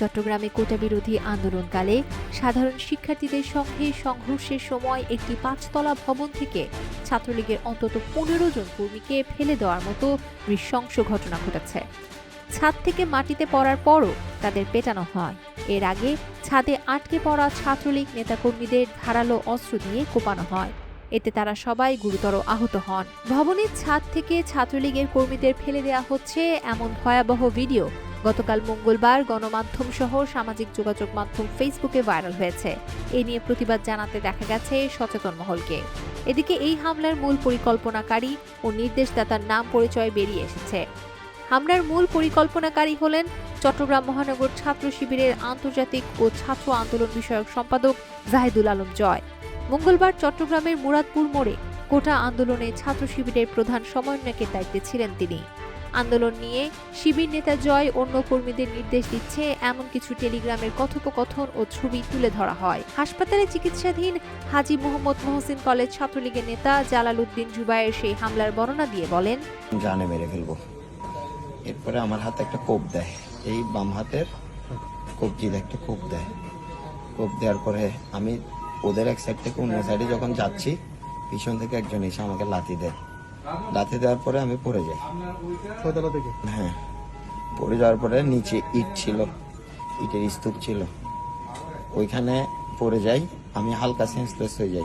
চট্টগ্রামে কোটা বিরোধী আন্দোলনকালে সাধারণ শিক্ষার্থীদের সঙ্গে সংঘর্ষের সময় একটি পাঁচতলা ভবন থেকে ছাত্রলীগের অন্তত পনেরো জন কর্মীকে ফেলে দেওয়ার মতো নৃশংস ঘটনা ঘটেছে। ছাদ থেকে মাটিতে পড়ার পরও তাদের পেটানো হয়। এর আগে ছাদে আটকে পড়া ছাত্রলীগ নেতাকর্মীদের ধারালো অস্ত্র দিয়ে কোপানো হয়। এতে তারা সবাই গুরুতর আহত হন। ভবনের ছাদ থেকে ছাত্রলীগের কর্মীদের ফেলে দেওয়া হচ্ছে এমন ভয়াবহ ভিডিও গতকাল মঙ্গলবার গণমাধ্যম সহ সামাজিক যোগাযোগ মাধ্যম ফেসবুকে ভাইরাল হয়েছে। এ নিয়ে প্রতিবাদ জানাতে দেখা গেছে সচেতন মহলকে। এদিকে এই হামলার মূল পরিকল্পনাকারী ও নির্দেশদাতার নাম পরিচয় বেরিয়ে এসেছে। হামলার মূল পরিকল্পনাকারী হলেন চট্টগ্রাম মহানগর ছাত্র শিবিরের আন্তর্জাতিক ও ছাত্র আন্দোলন বিষয়ক সম্পাদক জাহিদুল আলম জয়। মঙ্গলবার চট্টগ্রামের মুরাদপুর মোড়ে কোটা আন্দোলনে ছাত্র শিবিরের প্রধান সমন্বয়কের দায়িত্বে ছিলেন তিনি। আন্দোলন নিয়ে শিবির নেতা জয় অন্য কর্মীদের নির্দেশ দিচ্ছে, এমন কিছু টেলিগ্রামের কথোপকথন ও ছবি তুলে ধরা হয়। হাসপাতালে চিকিৎসাধীন হাজি মোহাম্মদ মহসিন কলেজ ছাত্রলীগের নেতা জালাল উদ্দিন জুবাইয়ের সেই হামলার বর্ণনা দিয়ে বলেন জানে মেরে ফেলব। এরপরে আমার হাতে একটা কোপ দেয়। এই বাম হাতের কবজিতে একটা কোপ দেয়। কোপ দেওয়ার পরে আমি ওদের এক সাইড থেকে অন্য সাইডে যখন যাচ্ছি, পিছন থেকে একজন এসে আমাকে লাথি দেয়। লাথি দেওয়ার পরে আমি পড়ে যাই। ছয়তলা থেকে? হ্যাঁ। পড়ে যাওয়ার পরে নিচে ইট ছিল ইটের স্তূপ ছিল। ওইখানে পড়ে যাই আমি হালকা সেন্সলেস হয়ে যাই।